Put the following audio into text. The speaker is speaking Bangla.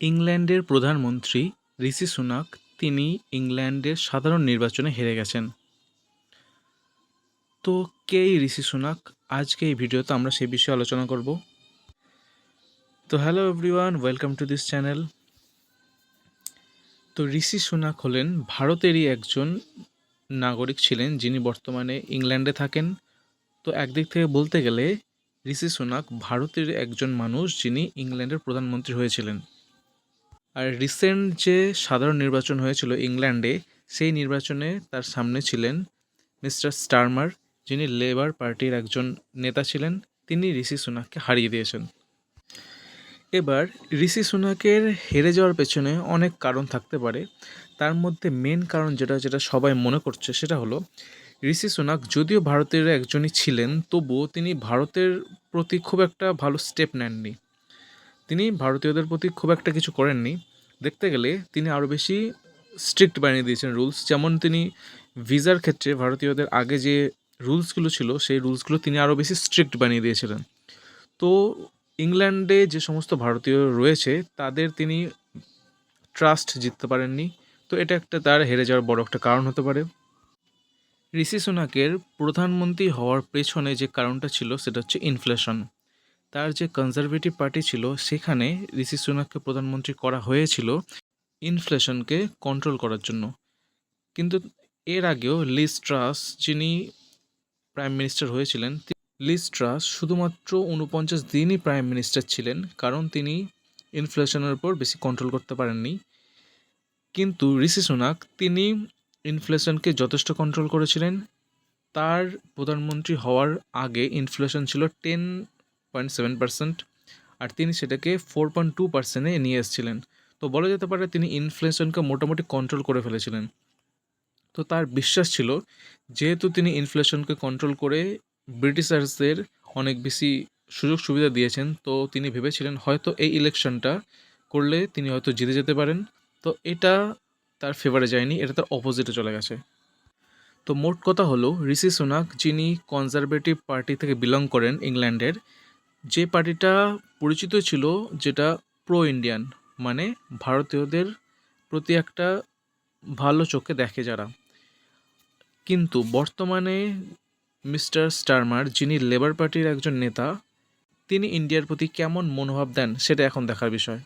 ইংল্যান্ডের প্রধানমন্ত্রী ঋষি সুনাক তিনি ইংল্যান্ডের সাধারণ নির্বাচনে হেরে গেছেন। তো কে ঋষি সুনাক? আজকে এই ভিডিওতে আমরা সেই বিষয়ে আলোচনা করব। তো hello everyone, welcome to this channel. তো ঋষি সুনাক হলেন ভারতেরই একজন নাগরিক ছিলেন যিনি বর্তমানে ইংল্যান্ডে থাকেন। তো একদিক থেকে বলতে গেলে ঋষি সুনাক ভারতের একজন মানুষ যিনি ইংল্যান্ডের প্রধানমন্ত্রী হয়েছিলেন। আর রিসেন্ট যে সাধারণ নির্বাচন হয়েছিল ইংল্যান্ডে সেই নির্বাচনে তার সামনে ছিলেন মিস্টার স্টারমার যিনি লেবার পার্টির একজন নেতা ছিলেন। তিনি ঋষি সুনাককে হারিয়ে দিয়েছেন। এবার ঋষি সুনাকের হেরে যাওয়ার পেছনে অনেক কারণ থাকতে পারে। তার মধ্যে মেন কারণ যেটা যেটা সবাই মনে করছে, সেটা হলো ঋষি সুনাক যদিও ভারতের একজনই ছিলেন, তবুও তিনি ভারতের প্রতি খুব একটা ভালো স্টেপ নেননি। ভারতীয়দের প্রতি খুব একটা কিছু করেননি। দেখতে গেলে তিনি আরও বেশি স্ট্রিক্ট বানিয়ে দিয়েছেন রুলস যেমন তিনি ভিসার ক্ষেত্রে ভারতীয়দের আগে যে রুলসগুলো ছিল, সেই রুলসগুলো তিনি আরও বেশি স্ট্রিক্ট বানিয়ে দিয়েছিলেন। তো ইংল্যান্ডে যে সমস্ত ভারতীয় রয়েছে, তাদের তিনি ট্রাস্ট জিততে পারেননি। তো এটা একটা তার হেরে যাওয়ার বড় একটা কারণ হতে পারে। ঋষি সুনাকের প্রধানমন্ত্রী হওয়ার পেছনে যে কারণটা ছিল, সেটা হচ্ছে ইনফ্লেশন তার যে কনজারভেটিভ পার্টি ছিল, সেখানে ঋষি সুনাককে প্রধানমন্ত্রী করা হয়েছিল ইনফ্লেশনকে কন্ট্রোল করার জন্য। কিন্তু এর আগেও লিস ট্রাস, যিনি প্রাইম মিনিস্টার হয়েছিলেন লিস ট্রাস শুধুমাত্র উনপঞ্চাশ দিনই প্রাইম মিনিস্টার ছিলেন, কারণ তিনি ইনফ্লেশনের উপর বেশি কন্ট্রোল করতে পারেননি। কিন্তু ঋষি সুনাক, তিনি ইনফ্লেশনকে যথেষ্ট কন্ট্রোল করেছিলেন। তার প্রধানমন্ত্রী হওয়ার আগে ইনফ্লেশন ছিল টেন পয়েন্ট সেভেন পার্সেন্ট আর তিনি সেটাকে ফোর পয়েন্ট টু পার্সেন্টে নিয়ে এসেছিলেন। তো বলা যেতে পারে তিনি ইনফ্লেশনকে মোটামুটি কন্ট্রোল করে ফেলেছিলেন। তো তার বিশ্বাস ছিল, যেহেতু তিনি ইনফ্লেশনকে কন্ট্রোল করে ব্রিটিশার্সদের অনেক বেশি সুযোগ সুবিধা দিয়েছেন, তো তিনি ভেবেছিলেন হয়তো এই ইলেকশনটা করলে তিনি হয়তো জিতে যেতে পারেন। তো এটা তার ফেভারে যায়নি, এটা তার অপোজিটে চলে গেছে। তো মোট কথা হলো, ঋষি সোনাক যিনি কনজারভেটিভ পার্টি থেকে বিলং করেন ইংল্যান্ডের যে পার্টিটা পরিচিত ছিল, যেটা প্রো ইন্ডিয়ান মানে ভারতীয়দের প্রতি একটা ভালো চোখে দেখে যারা। কিন্তু বর্তমানে মিস্টার স্টারমার, যিনি লেবার পার্টির একজন নেতা, তিনি ইন্ডিয়ার প্রতি কেমন মনোভাব দেন, সেটা এখন দেখার বিষয়।